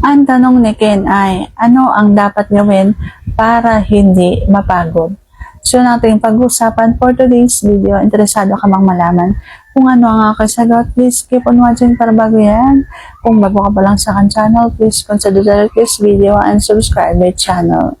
Ang tanong ni Ken ay, ano ang dapat gawin para hindi mapagod? So nating pag-usapan for today's video, interesado ka bang malaman kung ano ang aking sagot, please keep on watching para bago yan. Kung bago ka pa lang sa akin channel, please consider to this video and subscribe my channel.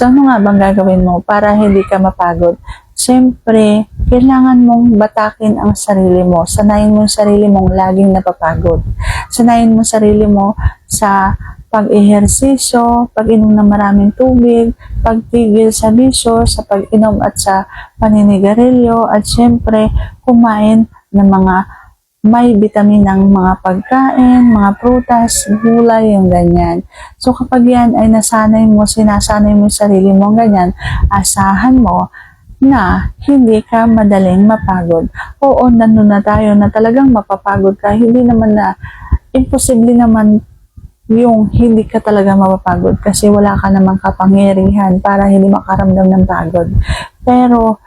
So, ano nga bang gagawin mo para hindi ka mapagod? Siyempre, kailangan mong batakin ang sarili mo. Sanayin mo sarili mong laging napapagod. Sanayin mo sarili mo sa pag-ehersisyo, pag-inom ng maraming tubig, pagtigil sa bisyo, sa pag-inom at sa paninigarilyo, at siyempre, kumain ng mga may vitamin ng mga pagkain, mga prutas, gulay, yung ganyan. So kapag yan ay nasanay mo, sinasanay mo yung sarili mo ganyan, asahan mo na hindi ka madaling mapagod. Oo, nandun na tayo na talagang mapapagod ka. Hindi naman na, imposible naman yung hindi ka talaga mapapagod kasi wala ka namang kapangyarihan para hindi makaramdam ng pagod. Pero,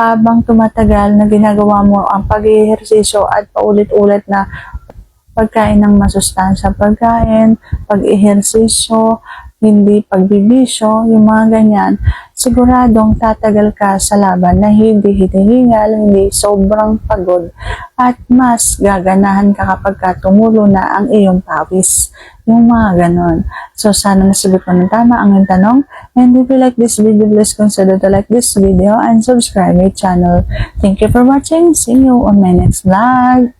habang tumatagal na ginagawa mo ang pag-ehersisyo at paulit-ulit na pagkain ng masustansya pagkain, pag-ehersisyo, hindi pagbibisyo, yung mga ganyan, siguradong tatagal ka sa laban na hindi hinihingal, hindi sobrang pagod, at mas gaganahan ka kapag ka tumulo na ang iyong pawis. Yung mga ganon. So, sana nasagot mo ng tama ang iyong tanong. And if you like this video, please consider to like this video and subscribe my channel. Thank you for watching. See you on my next vlog.